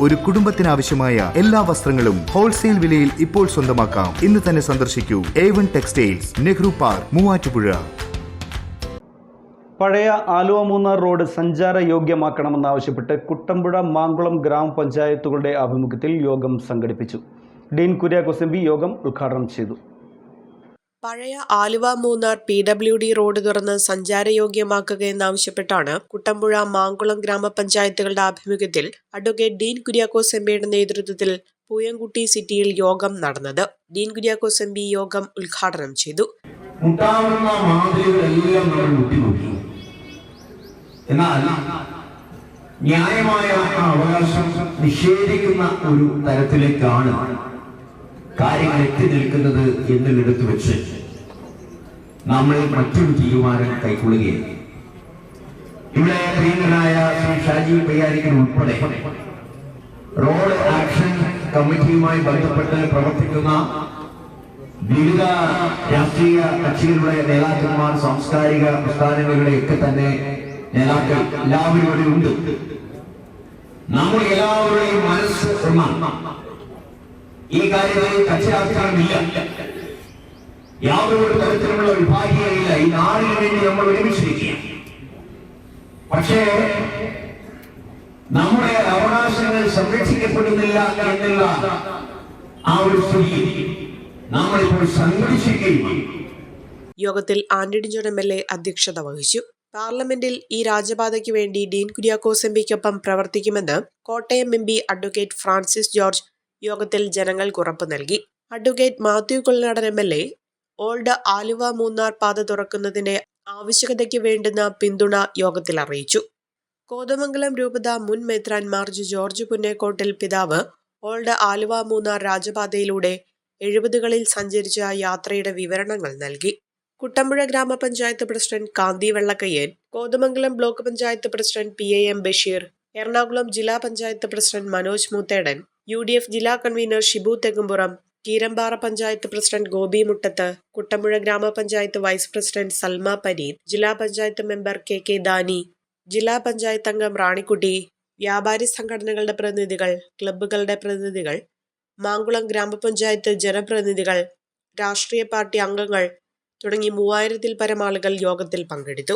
ഒരു കുടുംബത്തിനാവശ്യമായ എല്ലാ വസ്ത്രങ്ങളും ഹോൾസെയിൽ വിലയിൽ ഇപ്പോൾ സ്വന്തമാക്കാം. ഇന്ന് തന്നെ സന്ദർശിക്കൂ. A one textiles Nehru park Muvattupuzha. പഴയ ആലുവ മൂന്നാർ റോഡ് സഞ്ചാര യോഗ്യമാക്കണമെന്നാവശ്യപ്പെട്ട് കുട്ടമ്പുഴ മാങ്കുളം ഗ്രാമപഞ്ചായത്തുകളുടെ ആഭിമുഖ്യത്തിൽ യോഗം സംഘടിപ്പിച്ചു. ഡീൻ കുര്യാക്കോസ് എം യോഗം ഉദ്ഘാടനം ചെയ്തു. പഴയ Aluva Munnar P W D road തുറന്ന് സഞ്ചാരയോഗ്യമാക്കുക എന്നാവശ്യപ്പെട്ടാണ് കുട്ടമ്പുഴ മാങ്കുളം ഗ്രാമപഞ്ചായത്തുകളുടെ ആഭിമുഖ്യത്തിൽ അഡ്വക്കേറ്റ് ഡീൻ കുര്യാക്കോസ് എംപിയുടെ നേതൃത്വത്തിൽ പൂയംകുട്ടി സിറ്റിയിൽ യോഗം നടന്നത്. ഡീൻ കുര്യാക്കോസ് എം പി യോഗം ഉദ്ഘാടനം ചെയ്തു. എന്നാൽ ന്യായമായ അവകാശം നിഷേധിക്കുന്ന ഒരു തരത്തിലേക്കാണ് കാര്യങ്ങൾ എത്തി നിൽക്കുന്നത് എന്നിടത്ത് വെച്ച് നമ്മൾ മറ്റൊരു തീരുമാനം കൈക്കൊള്ളുകയാണ്. ഇവിടെ പ്രിയങ്കനായ ശ്രീ ഷാജി പയ്യാരിക്കൽ ഉൾപ്പെടെ റോഡ് ആക്ഷൻ കമ്മിറ്റിയുമായി ബന്ധപ്പെട്ട് പ്രവർത്തിക്കുന്ന വിവിധ രാഷ്ട്രീയ കക്ഷികളുടെ നേതാക്കന്മാർ സാംസ്കാരിക പ്രസ്ഥാനങ്ങളുടെ ഒക്കെ തന്നെ നേതാക്കൾ എല്ലാവരും ഇവിടെ ഉണ്ട്. നമ്മൾ എല്ലാവരുടെയും മനസ്സ് ഒന്നാണ്. ഈ കാര്യങ്ങളിൽ കക്ഷിരാഷ്ട്രീയമില്ല യാതൊരു തരത്തിലുള്ള വിഭാഗീയതയില്ല ഈ നാടിന് വേണ്ടി നമ്മൾ ഒരുമിച്ചിരിക്കുക പക്ഷേ നമ്മുടെ അവകാശങ്ങൾ സംരക്ഷിക്കപ്പെടുന്നില്ല എന്നുള്ള ആ ഒരു സ്ഥിതി നമ്മളിപ്പോൾ സംഘടിച്ചിരിക്കുകയും യോഗത്തിൽ Antony John M L A അധ്യക്ഷത വഹിച്ചു. പാർലമെന്റിൽ ഈ രാജപാതയ്ക്ക് വേണ്ടി ഡീൻ കുര്യാക്കോസ് എം പിക്കൊപ്പം പ്രവർത്തിക്കുമെന്ന് Kottayam M P advocate Francis George യോഗത്തിൽ ജനങ്ങൾക്ക് ഉറപ്പ് നൽകി. Advocate Mathew Kollanadan M L A old Aluva Munnar പാത തുറക്കുന്നതിന്റെ ആവശ്യകതയ്ക്ക് വേണ്ടുന്ന പിന്തുണ യോഗത്തിൽ അറിയിച്ചു. കോതമംഗലം രൂപത മുൻ മെത്രാൻ മാർജ് ജോർജ് പുന്നേക്കോട്ടിൽ പിതാവ് ഓൾഡ് ആലുവ മൂന്നാർ രാജപാതയിലൂടെ എഴുപതുകളിൽ സഞ്ചരിച്ച യാത്രയുടെ വിവരണങ്ങൾ നൽകി. കുട്ടമ്പുഴ ഗ്രാമപഞ്ചായത്ത് president Kanthi Vellakkayyan Kothamangalam block panchayat president P A M Basheer Ernakulam ജില്ലാ panchayat president Manoj Moothedan U D F ജില്ലാ കൺവീനർ ഷിബു തെങ്ങുംപുറം കീരമ്പാറ പഞ്ചായത്ത് പ്രസിഡന്റ് ഗോപി മുട്ടത്ത് കുട്ടമ്പുഴ ഗ്രാമപഞ്ചായത്ത് വൈസ് പ്രസിഡന്റ് സൽമ പരീദ് ജില്ലാ panchayat member K K Dani ജില്ലാ പഞ്ചായത്ത് അംഗം റാണിക്കുട്ടി വ്യാപാരി സംഘടനകളുടെ പ്രതിനിധികൾ ക്ലബ്ബുകളുടെ പ്രതിനിധികൾ മാങ്കുളം ഗ്രാമപഞ്ചായത്ത് ജനപ്രതിനിധികൾ രാഷ്ട്രീയ പാർട്ടി അംഗങ്ങൾ തുടങ്ങി മൂവായിരത്തിൽ പരം ആളുകൾ യോഗത്തിൽ പങ്കെടുത്തു.